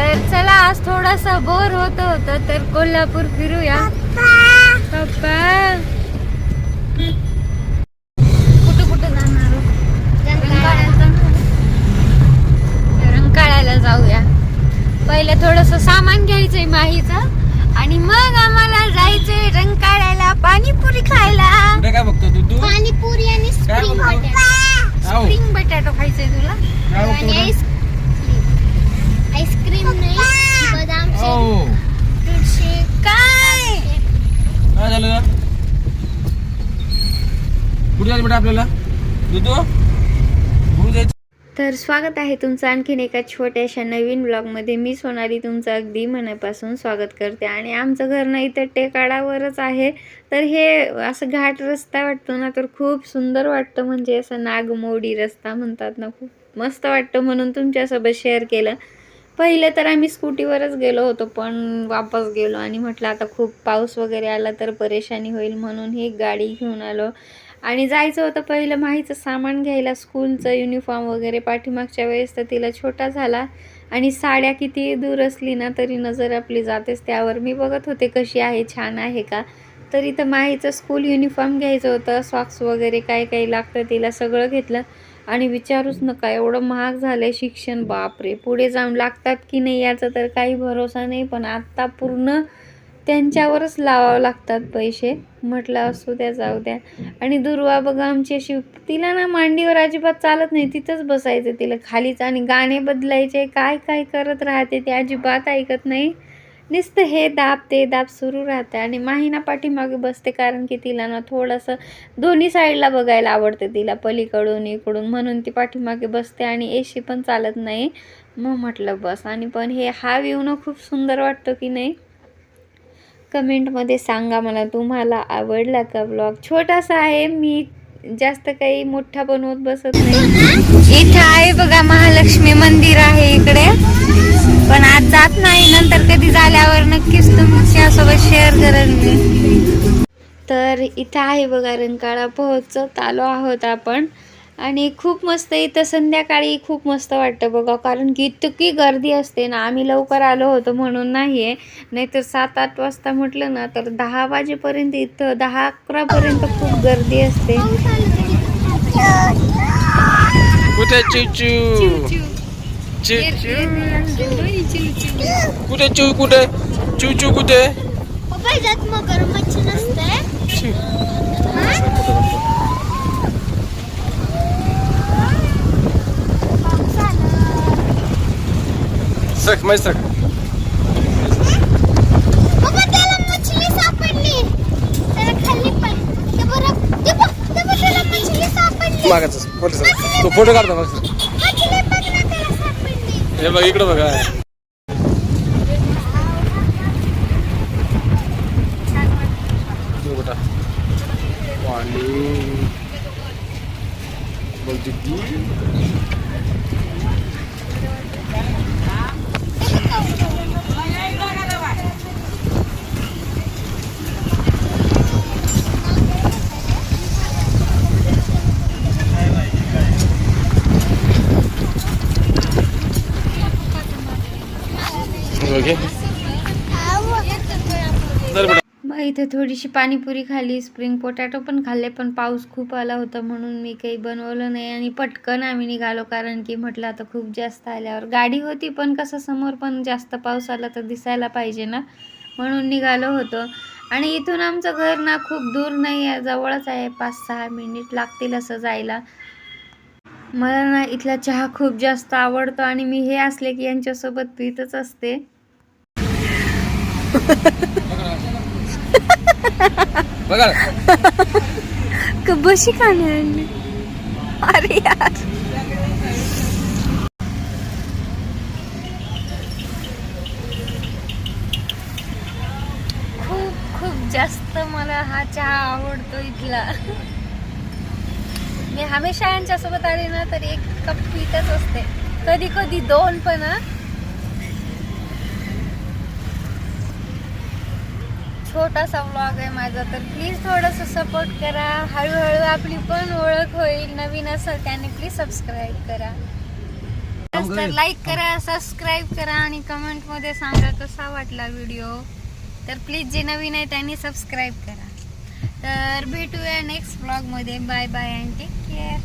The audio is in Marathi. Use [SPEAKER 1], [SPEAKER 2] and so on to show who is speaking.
[SPEAKER 1] तर चला आज थोडासा बोर होत होत तर कोल्हापूर फिरूया. पप्पा. कुठं कुठं जाणार हो? रंकाळ्याला. जाऊया. पहिले थोडस सामान घ्यायचंय माहीचं आणि मग आम्हाला जायचंय रंकाळ्याला पाणीपुरी खायला.
[SPEAKER 2] कुठे काय बघतो तू तू?
[SPEAKER 3] पाणीपुरी आणि स्प्रिंग? बटाटा.
[SPEAKER 1] स्प्रिंग बटाटो खायचंय तुला?
[SPEAKER 3] आणि आईस्क्रीम आईस्क्रीम नाही बदाम शेक
[SPEAKER 2] हो
[SPEAKER 3] फ्रूट शेक
[SPEAKER 1] काय
[SPEAKER 2] काय झालं कुठे जायचं बेटा आपल्याला? दुधू कुठे जायचं.
[SPEAKER 1] तर स्वागत आहे तुमचं आणखीन एका छोट्याशा नवीन ब्लॉगमध्ये मी सोनाली तुमचं अगदी मनापासून स्वागत करते. आणि आमचं घर ना इथं टेकाडावरच आहे. तर हे असं घाट रस्ता वाटतो ना तर खूप सुंदर वाटतं. म्हणजे असं नागमोडी रस्ता म्हणतात ना खूप मस्त वाटतं म्हणून तुमच्यासोबत शेअर केलं. पहिलं तर आम्ही स्कूटीवरच गेलो होतो पण वापस गेलो आणि म्हटलं आता खूप पाऊस वगैरे आला तर परेशानी होईल म्हणून ही गाडी घेऊन आलो. आणि जायचं होतं पहिलं माहीचं सामान घ्यायला स्कूलचं युनिफॉर्म वगैरे पाठीमागच्या वेळेस तर तिला छोटा झाला. आणि साड्या किती दूर असली ना तरी नजर आपली जातेच. त्यावर मी बघत होते कशी आहे छान आहे का? तर इथं माहीचं स्कूल युनिफॉर्म घ्यायचं होतं सॉक्स वगैरे काय काही लागतं तिला सगळं घेतलं. आणि विचारूच नका एवढं महाग झालं आहे शिक्षण. बापरे पुढे जाऊन लागतात की नाही याचा तर काही भरोसा नाही. पण आत्ता पूर्ण त्यांच्यावरच लावावं लागतात पैसे. म्हटलं असू द्या जाऊ द्या. आणि दुर्वा बघा आमची अशी तिला ना मांडीवर अजिबात चालत नाही. तिथंच बसायचं तिला खालीच आणि गाणे बदलायचे. काय काय करत राहते ते अजिबात ऐकत नाही. नुसतं हे दाब ते दाब सुरू राहते आणि माहिना पाठीमागे बसते कारण की तिला ना थोडंसं दोन्ही साईडला बघायला आवडते तिला पलीकडून इकडून. म्हणून ती पाठीमागे बसते आणि एशी पण चालत नाही. मग म्हटलं बस. आणि पण हे हा व्ह्यू ना खूप सुंदर वाटतो की नाही. कमेंटमध्ये सांगा मला तुम्हाला आवडला का ब्लॉग? छोटासा आहे मी जास्त काही मोठा बनवत बसत नाही. इथं आहे बघा महालक्ष्मी मंदिर आहे इकडे. पण आज जात नाही नंतर कधी झाल्यावर नक्कीच तुमच्यासोबत शेअर करेन मी. तर इथं आहे बघा रंकाळा पोहोचत आलो आहोत आपण. आणि खूप मस्त इथं संध्याकाळी खूप मस्त वाटतं बघा कारण की इतकी गर्दी असते ना आम्ही लवकर आलो होतो म्हणून नाही आहे नाहीतर सात आठ वाजता म्हटलं ना तर दहा वाजेपर्यंत इथं दहा अकरापर्यंत खूप गर्दी असते.
[SPEAKER 2] कुठे चिचू चिचू कुठे चू कुठे? चू कुठे
[SPEAKER 3] पप्पा याच्यात मगरमच्छ नसते
[SPEAKER 2] सक मै सक
[SPEAKER 3] पप्पा त्याला मछली सापडली त्याला खाल्ली पण ते बरं ते बघ ते बघ त्याला मछली सापडली.
[SPEAKER 2] मागाच तो फोटो काढतो मग हे बघ इकडं बघा. बोलते ती ओके?
[SPEAKER 1] मग इथे थोडीशी पाणीपुरी खाली स्प्रिंग पोटॅटो पण खाल्ले पण पाऊस खूप आला होता म्हणून मी काही बनवलं नाही आणि पटकन आम्ही निघालो कारण की म्हटलं आता खूप जास्त आल्यावर. गाडी होती पण कसं समोर पण जास्त पाऊस आला तर दिसायला पाहिजे ना? म्हणून निघालो होतो. आणि इथून आमचं घर ना खूप दूर नाही आहे जवळच आहे पाच सहा मिनिट लागतील असं जायला. मला ना इथला चहा खूप जास्त आवडतो आणि मी हे असले की यांच्यासोबत पितच असते.
[SPEAKER 2] बघा.
[SPEAKER 1] बशी का अरे यार. खूप खूप जास्त मला हा चहा आवडतो इथला. मी हमेशा यांच्यासोबत आले ना तर एक कप पितच असते. कधी कधी दोन पण छोटासा व्लॉग आहे माझा तर प्लीज थोडंसं सपोर्ट करा. हळूहळू आपली पण ओळख होईल. नवीन असेल त्याने प्लीज सबस्क्राईब करा. तर. लाईक करा सबस्क्राईब करा आणि कमेंटमध्ये सांगा कसा वाटला व्हिडिओ तर प्लीज जे नवीन आहे त्यांनी सबस्क्राईब करा. तर भेटूया नेक्स्ट ब्लॉगमध्ये. Bye bye and take care